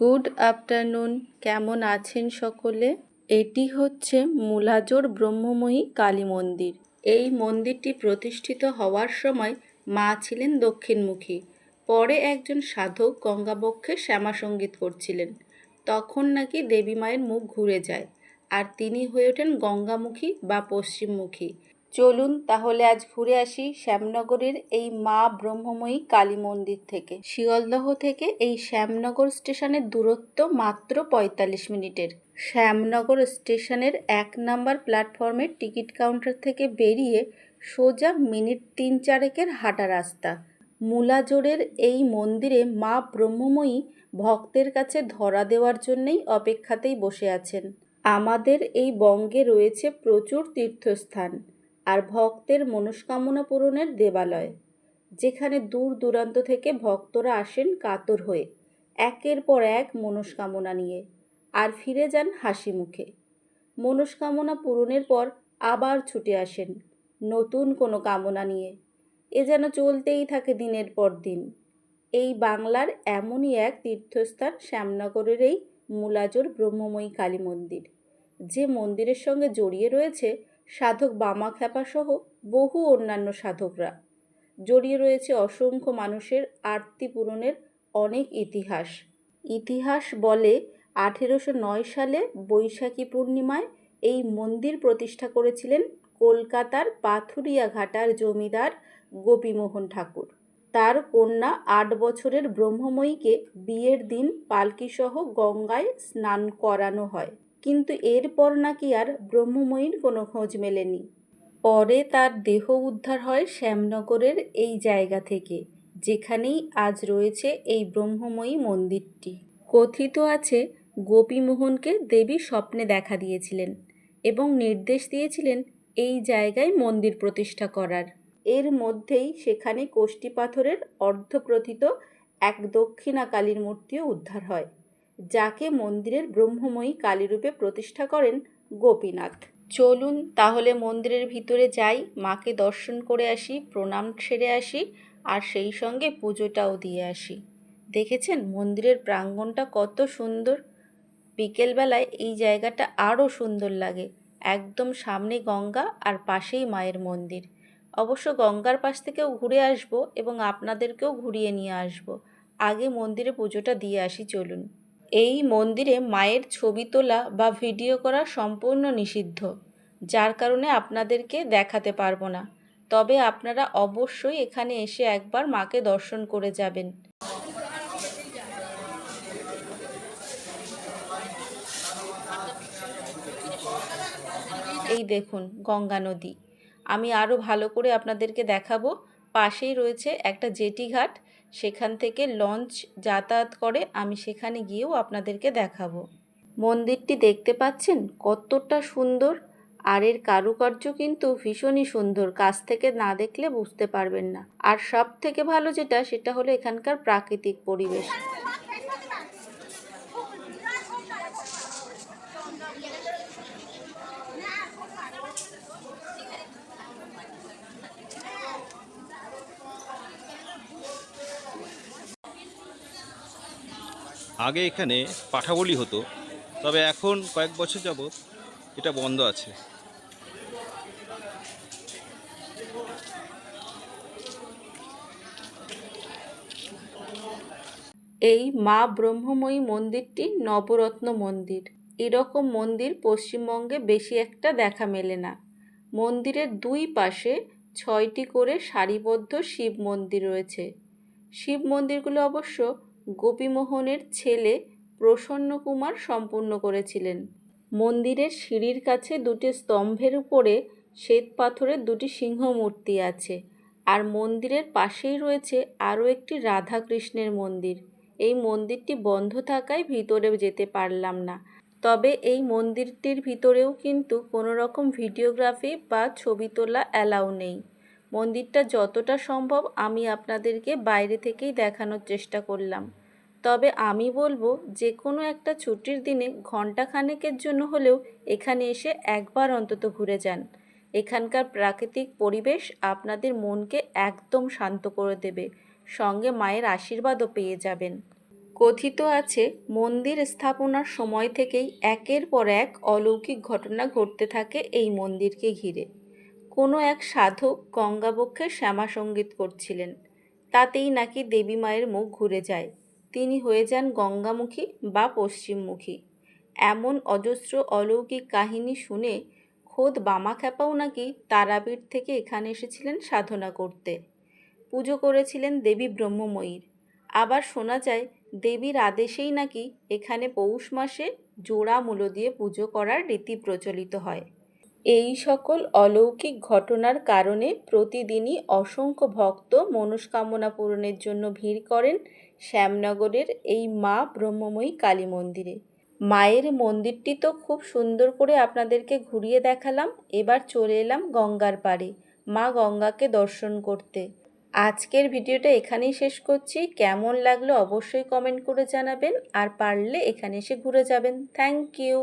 Good afternoon, কেমন আছেন সকলে? এটি হচ্ছে মুলাজোর ব্রহ্মময়ী কালী মন্দির। এই মন্দিরটি প্রতিষ্ঠিত হওয়ার সময় মা ছিলেন দক্ষিণমুখী। পরে একজন সাধক গঙ্গাবক্ষে শ্যামা সংগীত করছিলেন। তখন নাকি দেবী মায়ের মুখ ঘুরে যায়, আর তিনি হয়ে ওঠেন গঙ্গামুখী বা পশ্চিমমুখী। চলুন তাহলে আজ ঘুরে আসি শ্যামনগরের এই মা ব্রহ্মময়ী কালী মন্দির থেকে। শিয়ালদহ থেকে এই শ্যামনগর স্টেশনের দূরত্ব মাত্র পঁয়তাল্লিশ মিনিটের। শ্যামনগর স্টেশনের এক নাম্বার প্ল্যাটফর্মের টিকিট কাউন্টার থেকে বেরিয়ে সোজা মিনিট তিন চারেকের হাঁটা রাস্তা। মুলাজোড়ের এই মন্দিরে মা ব্রহ্মময়ী ভক্তের কাছে ধরা দেওয়ার জন্যেই অপেক্ষাতেই বসে আছেন। আমাদের এই বঙ্গে রয়েছে প্রচুর তীর্থস্থান। আর ভক্তের মনস্কামনা পূরণের দেবালয়, যেখানে দূর দূরান্ত থেকে ভক্তরা আসেন কাতর হয়ে, একের পর এক মনস্কামনা নিয়ে, আর ফিরে যান হাসি মুখে। মনস্কামনা পূরণের পর আবার ছুটে আসেন, নতুন কোনো কামনা নিয়ে। এ যেন চলতেই থাকে দিনের পর দিন। এই বাংলার এমনই এক তীর্থস্থান শ্যামনগরের এই মুলাজোর ব্রহ্মময়ী কালী মন্দির, যে মন্দিরের সঙ্গে জড়িয়ে রয়েছে সাধক বামাখ্যাপা সহ বহু অন্যান্য সাধকরা। জড়িয়ে রয়েছে অসংখ্য মানুষের আরতি পূরণের অনেক ইতিহাস। ইতিহাস বলে আঠেরোশো নয় সালে বৈশাখী পূর্ণিমায় এই মন্দির প্রতিষ্ঠা করেছিলেন কলকাতার পাথুরিয়া ঘাটার জমিদার গোপীমোহন ঠাকুর। তার কন্যা আট বছরের ব্রহ্মময়ীকে বিয়ের দিন পালকিসহ গঙ্গায় স্নান করানো হয়। কিন্তু এরপর নাকি আর ব্রহ্মময়ীর কোনো খোঁজ মেলেনি। পরে তার দেহ উদ্ধার হয় শ্যামনগরের এই জায়গা থেকে, যেখানেই আজ রয়েছে এই ব্রহ্মময়ী মন্দিরটি। কথিত আছে, গোপীমোহনকে দেবী স্বপ্নে দেখা দিয়েছিলেন এবং নির্দেশ দিয়েছিলেন এই জায়গায় মন্দির প্রতিষ্ঠা করার। এর মধ্যেই সেখানে কোষ্টি পাথরের অর্ধপ্রথিত এক দক্ষিণা কালীর মূর্তিও উদ্ধার হয়। যাকে মন্দিরের ব্রহ্মময়ী কালীরূপে প্রতিষ্ঠা করেন গোপীনাথ। চলুন তাহলে মন্দিরের ভিতরে যাই, মাকে দর্শন করে আসি, প্রণাম সেরে আসি, আর সেই সঙ্গে পুজোটাও দিয়ে আসি। দেখেছেন মন্দিরের প্রাঙ্গণটা কত সুন্দর? বিকেলবেলায় এই জায়গাটা আরও সুন্দর লাগে। একদম সামনে গঙ্গা আর পাশেই মায়ের মন্দির। অবশ্য গঙ্গার পাশ থেকেও ঘুরে আসব এবং আপনাদেরকেও ঘুরিয়ে নিয়ে আসব। আগে মন্দিরে পুজোটা দিয়ে আসি, চলুন। এই মন্দিরে মায়ের ছবি তোলা বা ভিডিও করা সম্পূর্ণ নিষিদ্ধ, যার কারণে আপনাদেরকে দেখাতে পারব না। তবে আপনারা অবশ্যই এখানে এসে একবার মাকে দর্শন করে যাবেন। এই দেখুন, গঙ্গা নদী। আমি আরও ভালো করে আপনাদেরকে দেখাবো। পাশেই রয়েছে একটা জেটি ঘাট। সেখান থেকে লঞ্চ যাতায়াত করে আমি সেখানে গিয়েও আপনাদেরকে দেখাবো। মন্দিরটি দেখতে পাচ্ছেন কতটা সুন্দর, আর এর কারুকার্য কিন্তু ভীষণই সুন্দর, কাছ থেকে না দেখলে বুঝতে পারবেন না। আর সব থেকে ভালো যেটা, সেটা হলো এখানকার প্রাকৃতিক পরিবেশ। আগে এখানে পাঠাবলি হতো, তবে এখন কয়েক বছর যাবৎ এটা বন্ধ আছে। এই মা ব্রহ্মময়ী মন্দিরটি নবরত্ন মন্দির। এরকম মন্দির পশ্চিমবঙ্গে বেশি একটা দেখা মেলে না। মন্দিরের দুই পাশে ছয়টি করে সারিবদ্ধ শিব মন্দির রয়েছে। শিব মন্দিরগুলো অবশ্য গোপীমোহনের ছেলে প্রসন্ন কুমার সম্পূর্ণ করেছিলেন। মন্দিরের সিঁড়ির কাছে দুটি স্তম্ভের উপরে শ্বেত পাথরের দুটি সিংহ মূর্তি আছে আর মন্দিরের পাশেই রয়েছে আরও একটি রাধাকৃষ্ণের মন্দির। এই মন্দিরটি বন্ধ থাকায় ভিতরে যেতে পারলাম না। তবে এই মন্দিরটির ভিতরেও কিন্তু কোনো রকম ভিডিওগ্রাফি বা ছবি তোলা অ্যালাউ নেই। মন্দিরটা যতটা সম্ভব আমি আপনাদেরকে বাইরে থেকেই দেখানোর চেষ্টা করলাম। তবে আমি বলব যে কোনো একটা ছুটির দিনে ঘণ্টা খানেকের জন্য হলেও এখানে এসে একবার অন্তত ঘুরে যান। এখানকার প্রাকৃতিক পরিবেশ আপনাদের মনকে একদম শান্ত করে দেবে, সঙ্গে মায়ের আশীর্বাদও পেয়ে যাবেন। কথিত আছে, মন্দির স্থাপনার সময় থেকেই একের পর এক অলৌকিক ঘটনা ঘটতে থাকে এই মন্দিরকে ঘিরে। কোনো এক সাধক গঙ্গাবক্ষে শ্যামা সংগীত করছিলেন। তাতেই নাকি দেবী মায়ের মুখ ঘুরে যায়। তিনি হয়ে যান গঙ্গামুখী বা পশ্চিমমুখী। এমন অজস্র অলৌকিক কাহিনী শুনে খোদ বামাখ্যাপাও নাকি তারাপীঠ থেকে এখানে এসেছিলেন সাধনা করতে। পুজো করেছিলেন দেবী ব্রহ্মময়ীর। আবার শোনা যায়, দেবীর আদেশেই নাকি এখানে পৌষ মাসে জোড়া মূলো দিয়ে পুজো করার রীতি প্রচলিত হয়। এই সকল অলৌকিক ঘটনার কারণে প্রতিদিনই অসংখ্য ভক্ত মনস্কামনা পূরণের জন্য ভিড় করেন শ্যামনগরের এই মা ব্রহ্মময়ী কালী মন্দিরে। মায়ের মন্দিরটি তো খুব সুন্দর করে আপনাদেরকে ঘুরিয়ে দেখালাম, এবার চলে এলাম গঙ্গার পাড়ে, মা গঙ্গাকে দর্শন করতে। আজকের ভিডিওটা এখানেই শেষ করছি, কেমন লাগল অবশ্যই কমেন্ট করে জানাবেন, আর পারলে এখানে এসে ঘুরে যাবেন। Thank you.